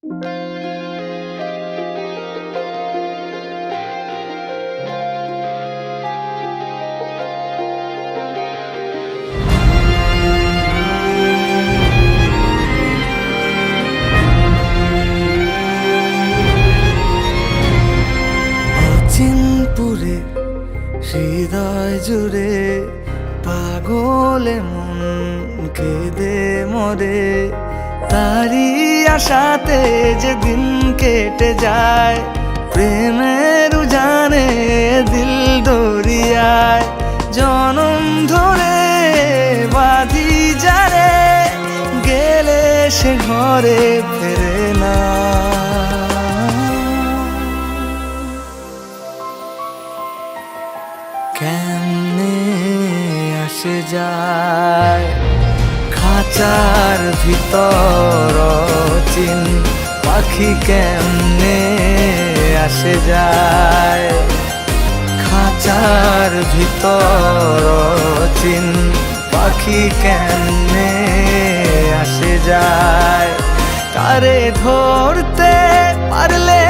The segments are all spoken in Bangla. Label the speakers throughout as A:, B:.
A: চিনপুরে হৃদয় জুড়ে পাগলে মন কেঁদে মরে। তারি আশাতে যে দিন কেটে যায়, প্রেমের উজানে দিল দরিয়ায়। জনম ধরে বাঁধি যারে, গেলে সে ঘরে ফেরে না। কেমনে আসে যায় খাঁচার ভিতর চিন পাখি কেমনে আসে যায়? খাঁচার ভিতর চিন পাখি কেমনে আসে যায়? তারে ধরতে পারলে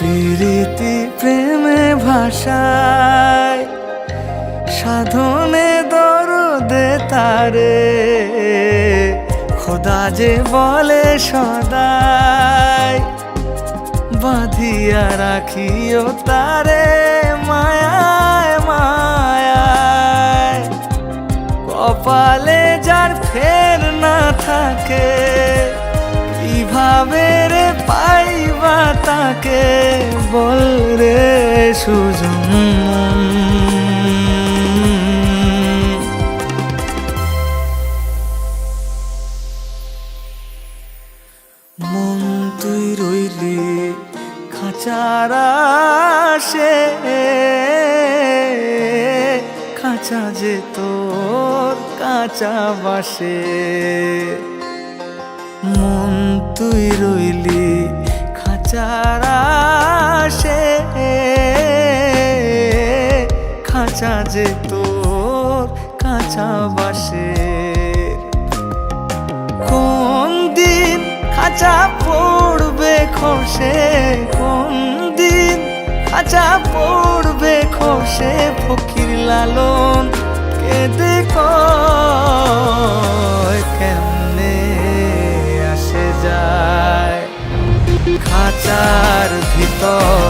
A: প্রীতি প্রেমে ভাষায় সাধনে দরদে তারে। খোদা যে বলে সদাই বাঁধিয়া রাখিও তারে মায়ায় মায়ায়। কপালে যার ফের না থাকে, কীভাবে রে পাইবা সুজন মন তুই রইলি খাঁচার সে। খাঁচা যে তোর কাঁচা বাসে। মন তুই রইলি খাঁচার খাঁচা যে তোর কাঁচা বাসে কোন দিন খাঁচা পড়বে খসে, কোন দিন খাঁচা পড়বে খসে, ফকির লালন কেঁদে কেমনে আসে যায়? খাঁচার ভিতর